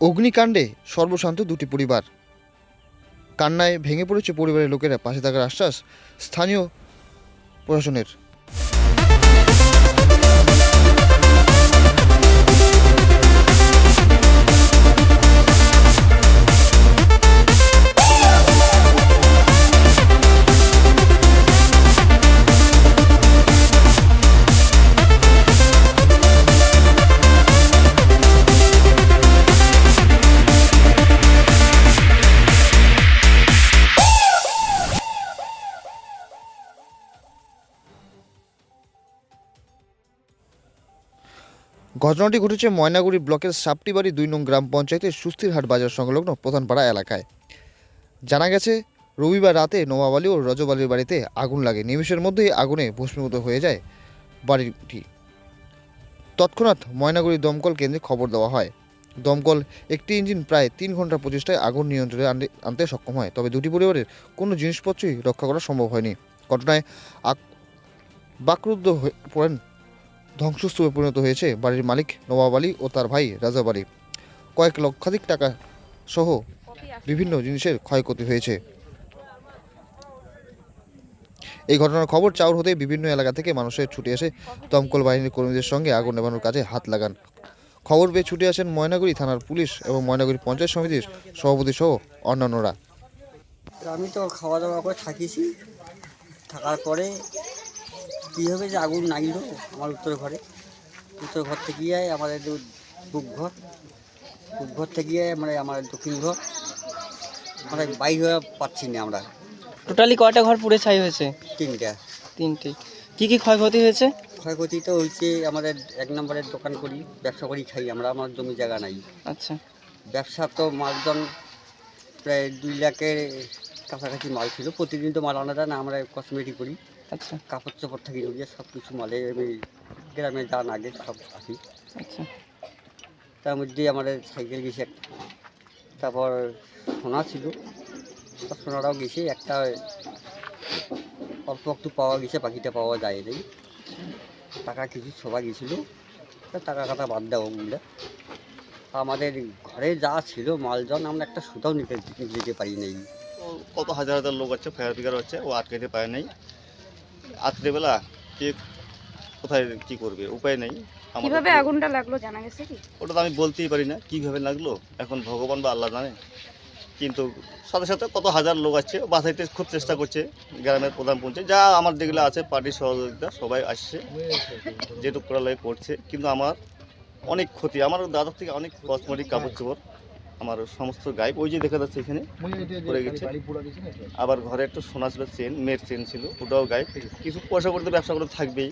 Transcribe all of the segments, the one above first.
অগ্নিকাণ্ডে সর্বশান্ত দুটি পরিবার। কান্নায় ভেঙে পড়েছে পরিবারের লোকেরা পাশে থাকার আশ্বাস স্থানীয় প্রশাসনের। ঘটনাটি ঘটেছে ময়নাগুড়ি ব্লকের সাপটিবাড়ি দুই নং গ্রাম পঞ্চায়েতের সুস্থিরহাট বাজার সংলগ্ন প্রধানপাড়া এলাকায়। জানা গেছে, রবিবার রাতে নবাব আলী ও রজব আলীর বাড়িতে আগুন লাগে। নিমেষের মধ্যেই আগুনে ভস্মীভূত হয়ে যায় বাড়িটি। তৎক্ষণাৎ ময়নাগুড়ি দমকল কেন্দ্রে খবর দেওয়া হয়। দমকল একটি ইঞ্জিন প্রায় তিন ঘণ্টা প্রচেষ্টায় আগুন নিয়ন্ত্রণে আনতে- সক্ষম হয়। তবে দুটি পরিবারের কোনো জিনিসপত্রই রক্ষা করা সম্ভব হয়নি। ঘটনায় বাকরুদ্ধ হয়ে পড়েন ধ্বংসস্তূপে পরিণত হয়েছে বাড়ির মালিক নবাব আলী ও তার ভাই রাজাব আলী। কয়েক লক্ষাধিক টাকা সহ বিভিন্ন জিনিসের ক্ষয়ক্ষতি হয়েছে। এই ঘটনার খবর চাউর হতে বিভিন্ন এলাকা থেকে মানুষের ছুটে এসে দমকল বাহিনীর কর্মীদের সঙ্গে আগুন নেভানোর কাজে হাত লাগান। খবর পেয়ে ছুটে আসেন ময়নাগুড়ি থানার পুলিশ এবং ময়নাগুড়ি পঞ্চায়েত সমিতির সভাপতি সহ অন্যান্যরা। আমি তো খাওয়া দাওয়া করে থাকিছি। থাকার পরে কী হবে যে আগুন লাগিল আমার উত্তর ঘরে। উত্তর ঘর থেকে গিয়ে আমাদের বুক ঘর বুক ঘর থেকে গিয়ে মানে আমার দক্ষিণ ঘর। মানে বাইর হয়ে পাচ্ছি না আমরা। টোটালি কয়টা ঘর পুড়ে ছাই হয়েছে? তিনটা। তিনটি। কি কি ক্ষয়ক্ষতি হয়েছে? ক্ষয়ক্ষতি তো হয়েছে আমাদের এক নম্বরের দোকান করি ব্যবসা করি খাই আমরা আমার জমি জায়গা নাই। আচ্ছা। ব্যবসা তো মালজন প্রায় দুই লাখের কাছাকাছি মাল ছিল। প্রতিদিন তো মাল আনা যায় না আমরা কসমেটিক করি। আচ্ছা। কাপড় চোপড় থেকে নিয়ে সব কিছু মালে আমি গ্রামে যা লাগে সব আসি। আচ্ছা। তার মধ্যে আমাদের সাইকেল গেছে একটা। তারপর সোনা ছিল। সোনাটাও গেছে একটা অল্প একটু পাওয়া গেছে বাকিটা পাওয়া যায় নাই। টাকা কিছু সবাই গেছিল। তা টাকা কাটা বাদ দেওয়া ওগুলো। আমাদের ঘরে যা ছিল মালজন আমরা একটা সুতাও নিতে নিতে পারি নাই। কত হাজার হাজার লোক আছে ফায়ার ব্রিগেড আছে ও আটকাইতে পারে নাই। রাত্রেবেলা কে কোথায় কি করবে উপায় নেই। কীভাবে আগুনটা লাগল জানা গেছে কি? ওটা তো আমি বলতেই পারি না কীভাবে লাগল? এখন ভগবান বা আল্লাহ জানে। কিন্তু সাথে সাথে কত হাজার লোক আছে বাঁচাইতে খুব চেষ্টা করছে গ্রামের প্রধান পঞ্চায়েত যা আমার যেগুলো আছে পার্টির সহযোগিতা সবাই আসছে যেটুকু করা লাগে করছে। কিন্তু আমার অনেক ক্ষতি আমার দাদার থেকে অনেক কসমেটিক কাপড় চোপড় আমার সমস্ত গায়েব ওই যে দেখা যাচ্ছে এখানে পড়ে গেছে। আবার ঘরে একটা সোনা ছিল চেন মেয়ের চেন ছিল ওটাও গায়েব কিছু পয়সা করতে ব্যবসা করতে থাকবেই।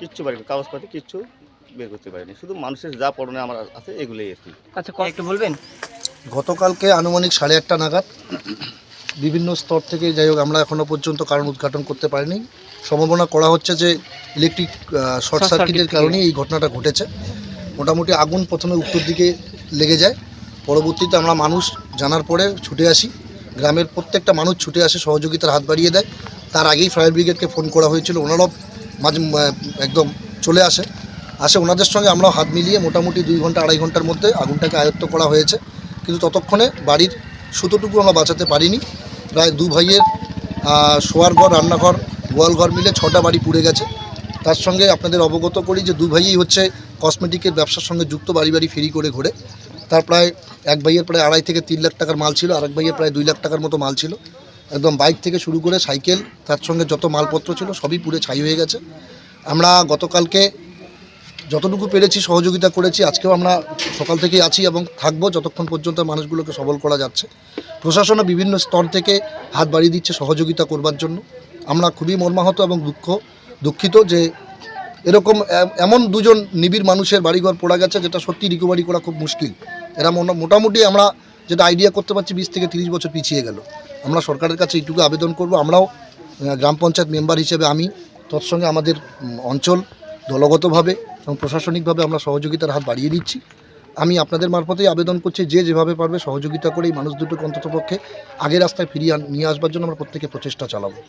কিচ্ছু পারিনি কাগজপাতি কিচ্ছু বের করতে পারিনি। শুধু মানুষের যা পড়নে আমার আছে এগুলোই আর কি। আচ্ছা একটু বলবেন? গতকালকে আনুমানিক সাড়ে আটটা নাগাদ বিভিন্ন স্তর থেকে যাই হোক আমরা এখনও পর্যন্ত কারণ উদ্ঘাটন করতে পারিনি। সম্ভাবনা করা হচ্ছে যে ইলেকট্রিক শর্ট সার্কিটের কারণে এই ঘটনাটা ঘটেছে। মোটামুটি আগুন প্রথমে উত্তর দিকে লেগে যায়। পরবর্তীতে আমরা মানুষ জানার পরে ছুটে আসি। গ্রামের প্রত্যেকটা মানুষ ছুটে আসে, সহযোগিতার হাত বাড়িয়ে দেয়। তার আগেই ফায়ার ব্রিগেডকে ফোন করা হয়েছিল। ওনারাও মাঝে একদম চলে আসে। আসে ওনাদের সঙ্গে আমরাও হাত মিলিয়ে মোটামুটি দুই ঘণ্টা, আড়াই ঘণ্টার মধ্যে আগুনটাকে আয়ত্ত করা হয়েছে। কিন্তু ততক্ষণে বাড়ির সুতোটুকু আমরা বাঁচাতে পারিনি। প্রায় দু ভাইয়ের শোয়ার ঘর, রান্নাঘর, গোয়াল ঘর মিলে ছটা বাড়ি পুড়ে গেছে। তার সঙ্গে আপনাদের অবগত করি যে দু ভাইই হচ্ছে কসমেটিকের ব্যবসার সঙ্গে যুক্ত বাড়ি বাড়ি ফেরি করে ঘোরে। তার প্রায় এক ভাইয়ের প্রায় আড়াই থেকে তিন লাখ টাকার মাল ছিল, আরেক ভাইয়ের প্রায় দুই লাখ টাকার মতো মাল ছিল। একদম বাইক থেকে শুরু করে সাইকেল, তার সঙ্গে যত মালপত্র ছিল সবই পুরে ছাই হয়ে গেছে। আমরা গতকালকে যতটুকু পেরেছি সহযোগিতা করেছি, আজকেও আমরা সকাল থেকেই আছি এবং থাকব যতক্ষণ পর্যন্ত মানুষগুলোকে সবল করা যাচ্ছে। প্রশাসনও বিভিন্ন স্তর থেকে হাত বাড়িয়ে দিচ্ছে সহযোগিতা করবার জন্য। আমরা খুবই মর্মাহত এবং দুঃখ, দুঃখিত যে এরকম এমন দুজন নিবিড় মানুষের বাড়িঘর পড়া গেছে, যেটা সত্যি রিকভারি করা খুব মুশকিল। এরা মোটামুটি আমরা যেটা আইডিয়া করতে পারছি, বিশ থেকে তিরিশ বছর পিছিয়ে গেল। আমরা সরকারের কাছে এইটুকু আবেদন করব। আমরাও গ্রাম পঞ্চায়েত মেম্বার হিসেবে আমি, তৎসঙ্গে আমাদের অঞ্চল দলগতভাবে এবং প্রশাসনিকভাবে আমরা সহযোগিতার হাত বাড়িয়ে দিচ্ছি। আমি আপনাদের মারফতেই আবেদন করছি, যে যেভাবে পারবে সহযোগিতা করে এই মানুষ দুটোকে অন্ততপক্ষে আগের রাস্তায় ফিরিয়ে নিয়ে আসবার জন্য আমরা প্রত্যেকে প্রচেষ্টা চালাবো।